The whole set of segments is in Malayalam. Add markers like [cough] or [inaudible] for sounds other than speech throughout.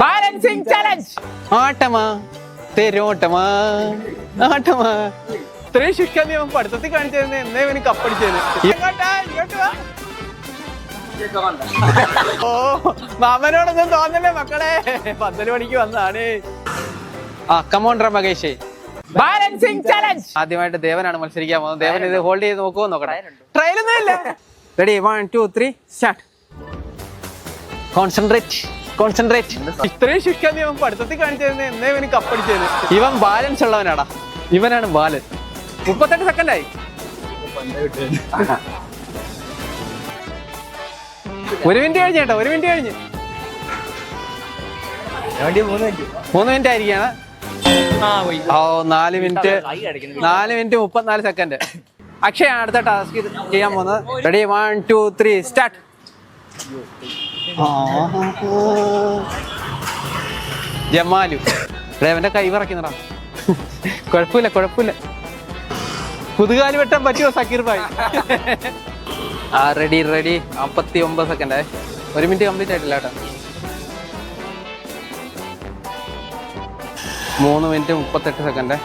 Balancing challenge ആട്ടമാ തെരോട്ടമാ ആട്ടമാ. ഇത്രയും ശിക്ഷ നീ അവൻ പഠിത്തത്തിൽ കാണിച്ചിരുന്നു എന്നേ ഇവന് കപ്പടിച്ചത്. ഓ മാമനോടൊന്നും തോന്നല്ലേ മക്കളെ? പന്തൽ മണിക്ക് വന്നാണ്. ആ കമോണ്ടർ മകേഷ്. ബാലൻസിംഗ് ചലഞ്ച് ആദ്യമായിട്ട് ദേവനാണ് മത്സരിക്കാൻ പോകുന്നത്. ദേവൻ ഇത് ഹോൾഡ് ചെയ്ത് നോക്കുമോ നോക്കട്ടെ ട്രയൽ ഒന്നും ഇല്ല ready one two three start concentrate concentrate ഇത്രയും ശിക്ഷ നീ അവൻ പഠിത്തത്തിൽ കാണിച്ചിരുന്നു എന്നേ ഇവന് കപ്പടിച്ചത്. ഇവൻ ബാലൻസ് ഉള്ളവനാടാ. ഇവനാണ് ബാലൻ മുപ്പത്തെട്ട് സെക്കൻഡായി ഒരു മിനിറ്റ് കഴിഞ്ഞ് കേട്ടോ ഒരു മിനിറ്റ് കഴിഞ്ഞ്. മൂന്ന് മിനിറ്റ് ആയിരിക്കാണ്. ഓ നാല് മിനിറ്റ് നാല് മിനിറ്റ് മുപ്പത്തിനാല് സെക്കൻഡ് അക്ഷയാണ് അടുത്ത ടാസ്ക് ചെയ്യാൻ പോകുന്നത്. Ready one two three start Jamalu. അവന്റെ കൈ വിറക്കുന്നടാ [laughs] കുഴപ്പമില്ല കുഴപ്പമില്ല. പുതുകാലി വെട്ടാൻ പറ്റുമോ സക്കീർ ഭായ്? ആ റെഡി റെഡി അമ്പത്തി ഒമ്പത് സെക്കൻഡ് ഒരു മിനിറ്റ് കംപ്ലീറ്റ് ആയിട്ടില്ല കേട്ടോ. മൂന്ന് മിനിറ്റ് മുപ്പത്തെട്ട് സെക്കൻഡ്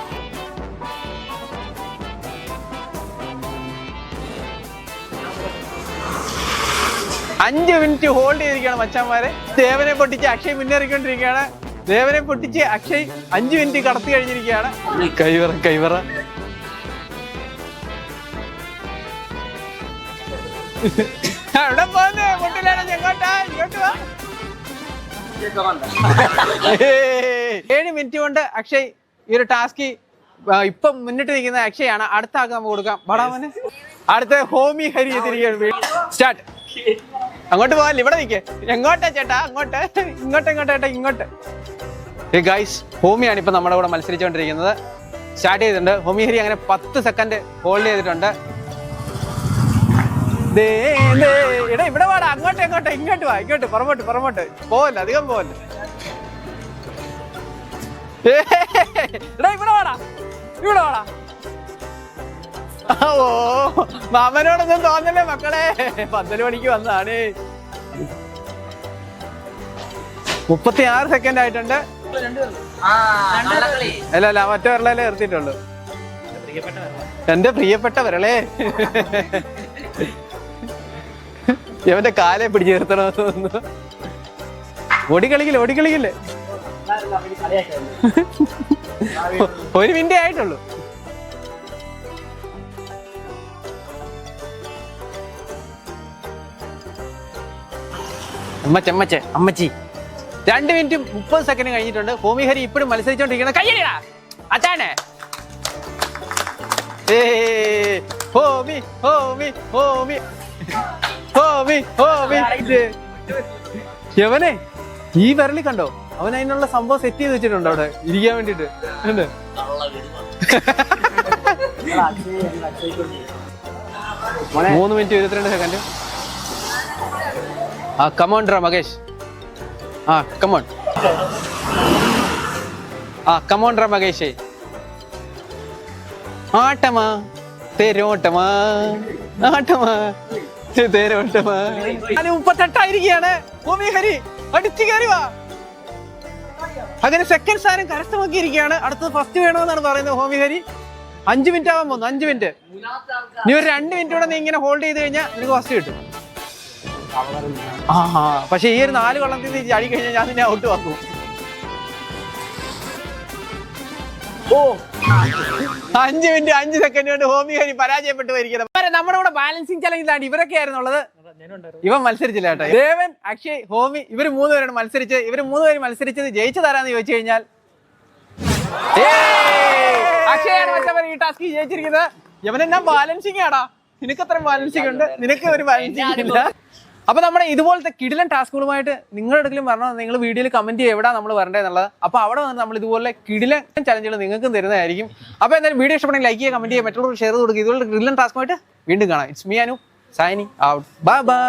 അഞ്ച് മിനിറ്റ് ഹോൾഡ് ചെയ്തിരിക്കുകയാണ് മച്ചാന്മാരെ. ദേവനെ പൊട്ടിച്ച് അക്ഷയ് മുന്നേറിക്കൊണ്ടിരിക്കുകയാണ്. ദേവനെ പൊട്ടിച്ച് അക്ഷയ് അഞ്ച് മിനിറ്റ് കടത്തി കഴിഞ്ഞിരിക്കുകയാണ്. കൈവറ കൈവറ. എവിടെ പോന്നെ? മുട്ടിലാണ് എങ്ങോട്ടാ ഇങ്ങോട്ട് വാ. [laughs] ഏഴ് മിനിറ്റ് കൊണ്ട് അക്ഷയ് ഈ ഒരു ടാസ്ക് ഇപ്പം മുന്നിട്ട് നിൽക്കുന്ന അക്ഷയാണ്. അടുത്ത ആൾക്ക് നമുക്ക് കൊടുക്കാം. വടാമന് അടുത്ത ഹോമി ഹരി സ്റ്റാർട്ട്. അങ്ങോട്ട് പോകാല്ല ഇവിടെ നിൽക്കേ എങ്ങോട്ടാ ചേട്ടാ? അങ്ങോട്ട്. ഇങ്ങോട്ട് ഇങ്ങോട്ട് ഇങ്ങോട്ട്. ഏ ഗൈസ് ഹോമിയാണ് ഇപ്പൊ നമ്മുടെ കൂടെ മത്സരിച്ചുകൊണ്ടിരിക്കുന്നത്. സ്റ്റാർട്ട് ചെയ്തിട്ടുണ്ട്. ഹോമി ഹരി അങ്ങനെ പത്ത് സെക്കൻഡ് ഹോൾഡ് ചെയ്തിട്ടുണ്ട്. എടാ ഇവിടെ വാടാ. അങ്ങോട്ട് എങ്ങോട്ട് ഇങ്ങോട്ട് വാ. ഇങ്ങോട്ട് പുറമോട്ട് പുറമോട്ട്. പോവല്ല അധികം പോവല്ല? ഇവിടെ വാടാ. ഇവിടെ വാടാ. ഓ മാമനോടൊന്നും തോന്നല്ലേ മക്കളെ? പന്തൽ മണിക്ക് വന്നാണ് മുപ്പത്തി ആറ് സെക്കൻഡ് ആയിട്ടുണ്ട് അല്ല അല്ല മറ്റേ വിരളല്ലേ നിർത്തിയിട്ടുള്ളൂ. എന്റെ പ്രിയപ്പെട്ട വിരളേ ഇവന്റെ കാലെ പിടിച്ചു നിർത്തണമെന്ന് തോന്നുന്നു. ഓടിക്കളിക്കില്ല ഓടിക്കളിക്കില്ലേ ഒരു മിനിറ്റേ ആയിട്ടുള്ളൂ. അമ്മച്ച അമ്മച്ച രണ്ട് മിനിറ്റ് മുപ്പത് സെക്കൻഡ് കഴിഞ്ഞിട്ടുണ്ട്. ഹോമിഹരി ഇപ്പോഴും മത്സരിച്ചോണ്ടിരിക്കണം കയ്യടിടാ അച്ഛാണേ ഏയ് ഹോമി ഹോമി ഹോമി. ഹോമി ഹോമി. യവനെ ഈ വരളി കണ്ടോ? അവൻ അതിനുള്ള സംഭവം സെറ്റ് ചെയ്ത് വെച്ചിട്ടുണ്ട് അവിടെ. ഇരിക്കാൻ വേണ്ടിട്ട്. മൂന്ന് മിനിറ്റ് ഇരുപത്തിരണ്ട് സെക്കൻഡ്. ആ കമോൺ ഡ്രാ മകേഷ്. ആ കമോൺ ആ കമോൺ ഡ്രാ മകേഷേ. ആട്ടമാ തേരോട്ടമാ ആട്ടമാ തേരോട്ടമാ. മുപ്പത്തെട്ടായിരിക്കുകയാണ്. ഭൂമി ഹരി അടിച്ചു കയറി വാ. അങ്ങനെ സെക്കൻഡ് സ്ഥാനം കരസ്ഥമാക്കിയിരിക്കുകയാണ്. അടുത്തത് ഫസ്റ്റ് വേണമെന്നാണ് പറയുന്നത് ഹോമി ഹരി. അഞ്ച് മിനിറ്റ് ആവാൻ പോകുന്നു അഞ്ച് മിനിറ്റ് ഇനി ഒരു രണ്ട് മിനിറ്റ് കൂടെ നീ ഇങ്ങനെ ഹോൾഡ് ചെയ്ത് കഴിഞ്ഞാൽ നിനക്ക് ഫസ്റ്റ് കിട്ടും. ആ. പക്ഷെ ഈ ഒരു നാല് കൊള്ളത്തിൽ നിന്ന് ചാടി കഴിഞ്ഞാൽ ഞാൻ നിന്നെ ഔട്ട് വന്നു ഓ. അഞ്ച് മിനിറ്റ് അഞ്ച് സെക്കൻഡ് കൊണ്ട് ഹോമി ഹരി പരാജയപ്പെട്ടു വരിക്കുന്നത് നമ്മുടെ കൂടെ ബാലൻസിങ് ആണ് ഇവരൊക്കെ ആയിരുന്നുള്ളത് ഇവൻ മത്സരിച്ചില്ല കേട്ടോ. ദേവൻ അക്ഷയ് ഹോമി ഇവർ മൂന്നുപേരാണ് മത്സരിച്ചത് ഇവർ പേര് മത്സരിച്ചത് ജയിച്ചതാരാന്ന് ചോദിച്ചു കഴിഞ്ഞാൽ! അക്ഷയാണ് മറ്റവർ ഈ ടാസ്ക് ജയിച്ചിരിക്കുന്നത്. ഇവനെന്നാ ബാലൻസിങ് ആടാ നിനക്ക് അത്ര ബാലൻസിങ് ഉണ്ട് നിനക്ക് ഒരു ബാലൻസിങ് ഇല്ല. അപ്പൊ നമ്മുടെ ഇതുപോലത്തെ കിടിലൻ ടാസ്കുകളുമായിട്ട് നിങ്ങളുടെ അടുക്കലും വരണം നിങ്ങൾ വീഡിയോയിൽ കമന്റ് ചെയ്യുക. എവിടെ നമ്മൾ വരണ്ടേ എന്നുള്ളത്. അപ്പൊ അവിടെ വന്ന് നമ്മൾ ഇതുപോലെ കിടിലൻ ചലഞ്ചുകൾ നിങ്ങൾക്ക് തരുന്നതായിരിക്കും. അപ്പൊ എന്തായാലും വീഡിയോ ഇഷ്ടപ്പെടുന്ന ലൈക്ക് ചെയ്യുക കമന്റ് ചെയ്യുക മറ്റുള്ളവർ ഷെയർ കൊടുക്കുക. ഇതുപോലെ കിടിലൻ ടാസ്കുമായിട്ട് വീണ്ടും കാണാം. It's me Anu signing out bye bye